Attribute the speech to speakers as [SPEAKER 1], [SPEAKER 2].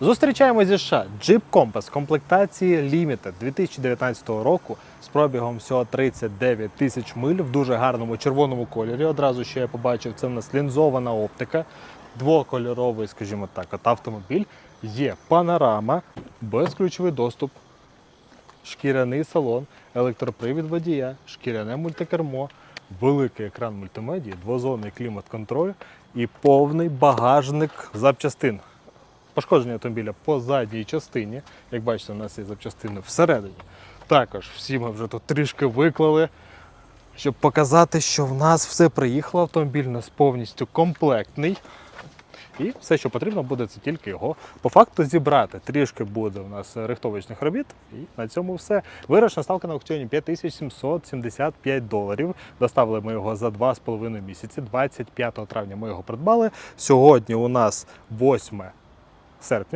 [SPEAKER 1] Зустрічаємо зі США Jeep Compass комплектації Limited 2019 року з пробігом всього 39 тисяч миль в дуже гарному червоному кольорі. Одразу ще я побачив, це в нас лінзована оптика, двокольоровий, скажімо так, от автомобіль. Є панорама, безключовий доступ, шкіряний салон, електропривід водія, шкіряне мультикермо, великий екран мультимедії, двозонний клімат-контроль і повний багажник запчастин. Пошкодження автомобіля по задній частині. Як бачите, у нас є запчастини всередині. Також всі ми вже тут трішки виклали, щоб показати, що в нас все приїхало. Автомобіль у нас повністю комплектний. І все, що потрібно, буде це тільки його по факту зібрати. Трішки буде у нас рихтовочних робіт, і на цьому все. Виручна ставка на аукціоні 5775 доларів. Доставили ми його за 2,5 місяці. 25 травня ми його придбали. Сьогодні у нас 8 sierpnia.